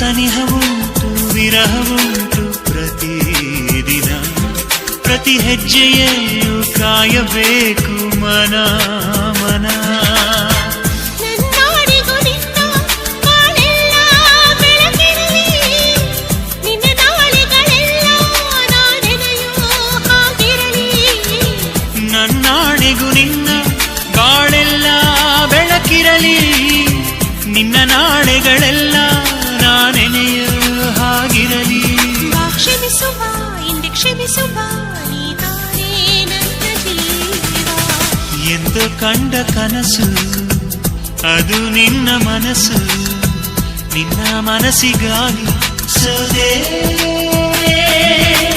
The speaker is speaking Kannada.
ಸನಿಹವುಂಟು ವಿರಹವುಂಟು ಪ್ರತಿದಿನ ಪ್ರತಿ ಹೆಜ್ಜೆಯಲ್ಲೂ ಕಾಯಬೇಕು ಮನ ಮನ. ನಿನ್ನ ಬಾಳೆಲ್ಲ ಬೆಳಕಿರಲಿ. ನಿನ್ನ ನಾಳೆಗಳೆಲ್ಲ ನಾನೆನೆಯೋ ಹಾಗಿರಲಿ. ಕ್ಷಮಿಸುವ ಹಿಂದೆ ಕ್ಷಮಿಸುವ ಎಂದು ಕಂಡ ಕನಸು ಅದು ನಿನ್ನ ಮನಸ್ಸು ನಿನ್ನ ಮನಸ್ಸಿಗಾಗಿ ಸದೇ